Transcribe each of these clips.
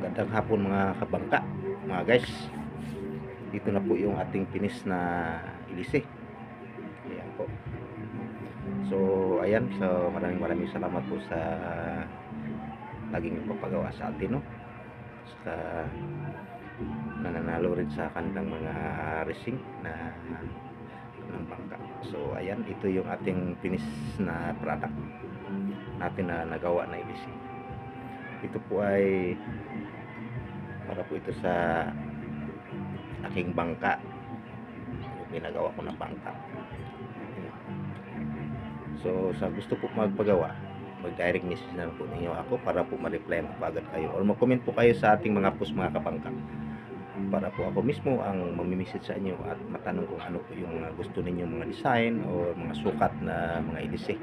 Magandang hapon mga kabangka, mga guys. Dito na po yung ating pinis na ilise. Ayan po. So, ayan. So, maraming maraming salamat po sa laging nagpapagawa sa atin, no? Sa nananalo rin sa kanilang mga racing na ng bangka. So, ayan. Ito yung ating pinis na product natin na nagawa na ilise. Ito po ay para po ito sa aking bangka. Ginagawa ko ng bangka. So sa gusto po magpagawa mag direct message na po ninyo ako para po ma-reply mo agad kayo or mag-comment po kayo sa ating mga post mga kabangka para po ako mismo ang mamimessage sa inyo at matanong kung ano po yung mga gusto ninyo mga design o mga sukat na mga ilise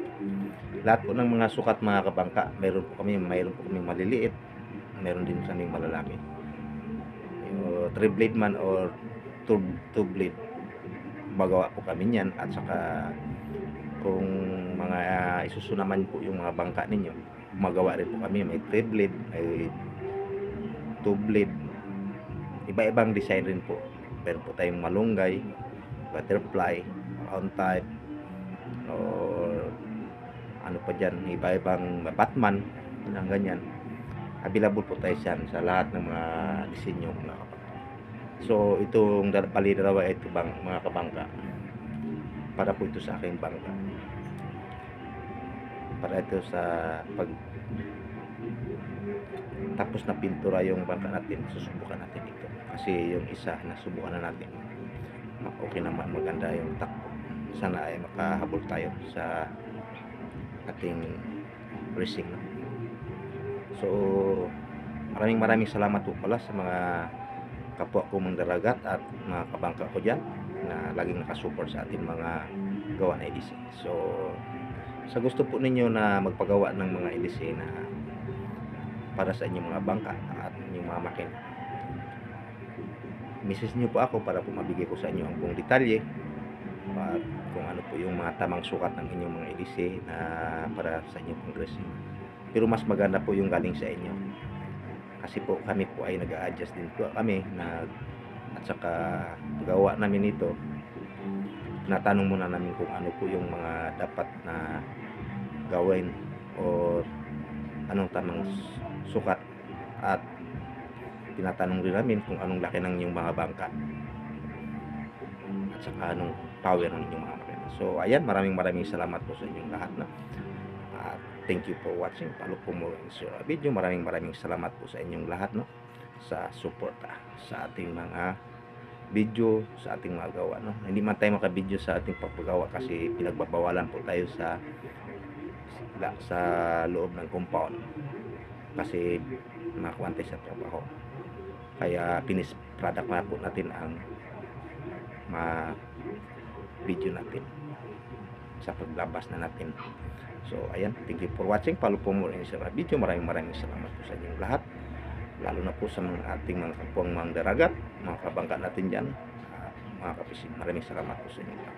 lahat po ng mga sukat mga kabangka meron po kami mayroon po kami maliliit meron din kaming malalaki. O three blade man or two, two blade magawa po kami niyan at saka kung mga isusunaman po yung mga bangka ninyo magawa rin po kami. May three blade may two blade iba-ibang design rin po meron po tayong malunggay butterfly round type or ano pa dyan iba-ibang batman ng ganyan available po tayo dyan sa lahat ng mga disenyo kapatid. So, itong bali dalawa ito bang, mga kabangka para po ito sa aking bangka. Para ito sa pag tapos na pintura yung bangka natin, susubukan natin ito. Kasi yung isa na subukan na natin. Okay naman, maganda yung takbo. Sana ay makahabol tayo sa ating racing. So, maraming maraming salamat po pala sa mga kapwa ko mga daragat at mga kabangka ko dyan na laging nakasupport sa ating mga gawa na EDC. So, sa gusto po ninyo na magpagawa ng mga EDC na para sa inyong mga bangka at inyong mga makina, message nyo po ako para po mabigay ko sa inyo ang buong detalye at kung ano po yung mga tamang sukat ng inyong mga EDC na para sa inyong pong dressing. Pero mas maganda po yung galing sa inyo. Kasi po kami po ay nag-a-adjust din po kami na at saka gawa namin ito. Natanong muna namin kung ano po yung mga dapat na gawin o anong tamang sukat at tinatanong rin namin kung anong laki ng inyong mga bangka at saka anong power ng inyong mga makina. So ayan, maraming maraming salamat po sa inyong lahat na at thank you for watching. Follow po mo sa video. Maraming maraming salamat po sa inyong lahat no sa suporta sa ating mga video sa ating mga gawa no. Hindi man tayo maka-video sa ating pagpagawa kasi pinagbabawalan po tayo sa sa, sa loob ng compound kasi tayo sa trabaho. Kaya finish product na po natin ang ma video natin sa paglabas na natin So, ayan. Thank you for watching. Follow po mo rin sa video. Maraming maraming salamat po sa inyong lahat. Lalo na po sa mga ating mga kapwang mga daragat, mga kabangka natin dyan, mga kapisin. Maraming salamat po sa inyo.